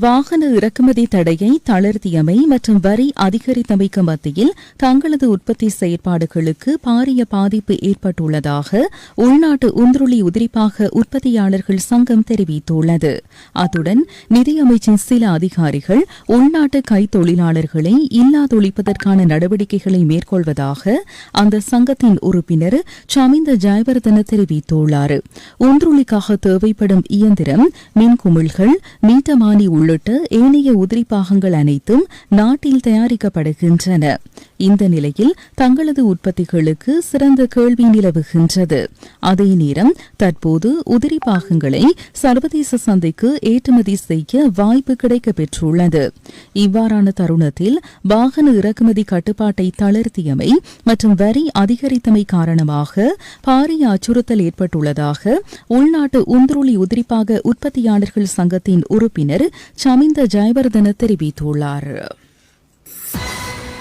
வாகன இறக்குமதி தடையை தளர்த்தியமை மற்றும் வரி அதிகரித்தமைக்கு மத்தியில் தங்களது உற்பத்தி செயற்பாடுகளுக்கு பாரிய பாதிப்பு ஏற்பட்டுள்ளதாக உள்நாட்டு உந்துருளி உதிரிப்பாக உற்பத்தியாளர்கள் சங்கம் தெரிவித்துள்ளது. அத்துடன் நிதியமைச்சின் சில அதிகாரிகள் உள்நாட்டு கைத்தொழிலாளர்களை இல்லாதொழிப்பதற்கான நடவடிக்கைகளை மேற்கொள்வதாக அந்த சங்கத்தின் உறுப்பினர் சமிந்த ஜெயவர்தன தெரிவித்துள்ளார். உந்துருளிக்காக தேவைப்படும் இயந்திரம் மின்குமிழ்கள் மீட்டமானி உள்ளிட்ட ஏனைய உதிரி பாகங்கள் அனைத்தும் நாட்டில் தயாரிக்கப்படுகின்றன. இந்த நிலையில் தங்களது உற்பத்திகளுக்கு சிறந்த கேள்வி நிலவுகின்றது. அதே நேரம் தற்போது உதிரி பாகங்களை சர்வதேச சந்தைக்கு ஏற்றுமதி செய்ய வாய்ப்பு கிடைக்க பெற்றுள்ளது இவ்வாறான தருணத்தில் வாகன இறக்குமதி கட்டுப்பாட்டை தளர்த்தியமை மற்றும் வரி அதிகரித்தமை காரணமாக பாரிய அச்சுறுத்தல் ஏற்பட்டுள்ளதாக உள்நாட்டு உந்துருளி உதிரிப்பாக உற்பத்தியாளர்கள் சங்கத்தின் உறுப்பினர் சமிந்த ஜெயவர்தன தெரிவித்துள்ளார்.